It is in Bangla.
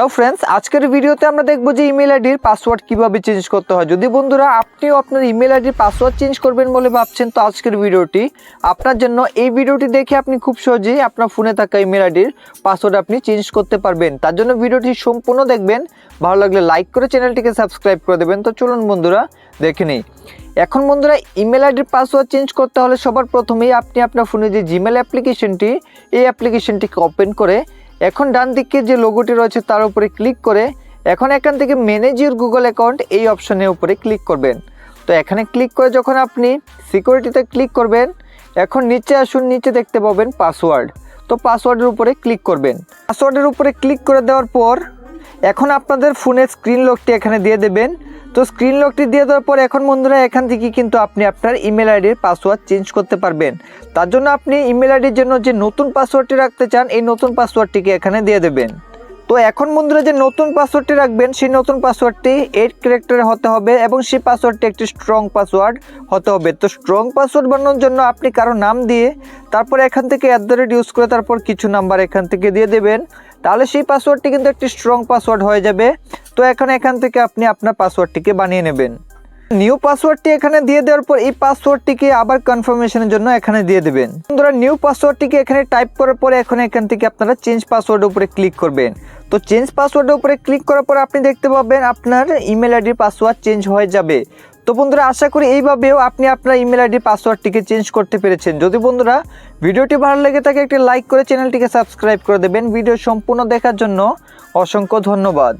হ্যালো ফ্রেন্ডস আজকের ভিডিওতে আমরা দেখব যে ইমেল আইডির পাসওয়ার্ড কীভাবে চেঞ্জ করতে হয়। যদি বন্ধুরা আপনিও আপনার ইমেল আইডির পাসওয়ার্ড চেঞ্জ করবেন বলে ভাবছেন, তো আজকের ভিডিওটি আপনার জন্য। এই ভিডিওটি দেখে আপনি খুব সহজেই আপনার ফোনে থাকা ইমেল আইডির পাসওয়ার্ড আপনি চেঞ্জ করতে পারবেন। তার জন্য ভিডিওটি সম্পূর্ণ দেখবেন। ভালো লাগলে লাইক করে চ্যানেলটিকে সাবস্ক্রাইব করে দেবেন। তো চলুন বন্ধুরা, দেখে নিই। এখন বন্ধুরা ইমেল আইডির পাসওয়ার্ড চেঞ্জ করতে হলে সবার প্রথমেই আপনি আপনার ফোনে যে জিমেল অ্যাপ্লিকেশনটি এই অ্যাপ্লিকেশনটিকে ওপেন করে এখন ডান দিকে যে লোগোটি রয়েছে তার উপরে ক্লিক করে এখন এখান থেকে ম্যানেজ ইউর গুগল অ্যাকাউন্ট এই অপশনের উপরে ক্লিক করবেন। তো এখানে ক্লিক করে যখন আপনি সিকিউরিটিতে ক্লিক করবেন, এখন নিচে আসুন, নিচে দেখতে পাবেন পাসওয়ার্ড তো পাসওয়ার্ডের উপরে ক্লিক করবেন। পাসওয়ার্ডের উপরে ক্লিক করে দেওয়ার পর এখন আপনাদের ফোনের স্ক্রিন লকটি এখানে দিয়ে দেবেন। তো স্ক্রিন লকটি দিয়ে দেওয়ার পর এখন বন্ধুরা এখান থেকে কিন্তু আপনি আপনার ইমেল আইডির পাসওয়ার্ড চেঞ্জ করতে পারবেন। তার জন্য আপনি ইমেল আইডির জন্য যে নতুন পাসওয়ার্ডটি রাখতে চান, এই নতুন পাসওয়ার্ডটিকে এখানে দিয়ে দেবেন। তো এখন বন্ধুরা যে নতুন পাসওয়ার্ডটি রাখবেন, সেই নতুন পাসওয়ার্ডটি এইট ক্যারেক্টারের হতে হবে এবং সেই পাসওয়ার্ডটি একটি স্ট্রং পাসওয়ার্ড হতে হবে। তো স্ট্রং পাসওয়ার্ড বানানোর জন্য আপনি কারও নাম দিয়ে তারপর এখান থেকে অ্যাট দ্য রেট ইউজ করে তারপর কিছু নাম্বার এখান থেকে দিয়ে দেবেন। তাহলে সেই পাসওয়ার্ডটি কিন্তু একটি স্ট্রং পাসওয়ার্ড হয়ে যাবে। তো এখন এখান থেকে আপনি আপনার পাসওয়ার্ডটিকে বানিয়ে নেবেন। নিউ পাসওয়ার্ডটি এখানে দিয়ে দেওয়ার পর এই পাসওয়ার্ডটিকে আবার কনফার্মেশনের জন্য এখানে দিয়ে দেবেন। বন্ধুরা, নিউ পাসওয়ার্ডটিকে এখানে টাইপ করার পরে এখন এখান থেকে আপনারা চেঞ্জ পাসওয়ার্ডের উপরে ক্লিক করবেন। তো চেঞ্জ পাসওয়ার্ডের উপরে ক্লিক করার পর আপনি দেখতে পাবেন আপনার ইমেল আইডির পাসওয়ার্ড চেঞ্জ হয়ে যাবে। তো বন্ধুরা, আশা করি এইভাবেও আপনি আপনার ইমেল আইডির পাসওয়ার্ডটিকে চেঞ্জ করতে পেরেছেন। যদি বন্ধুরা ভিডিওটি ভালো লেগে থাকে, একটি লাইক করে চ্যানেলটিকে সাবস্ক্রাইব করে দেবেন। ভিডিও সম্পূর্ণ দেখার জন্য অসংখ্য ধন্যবাদ।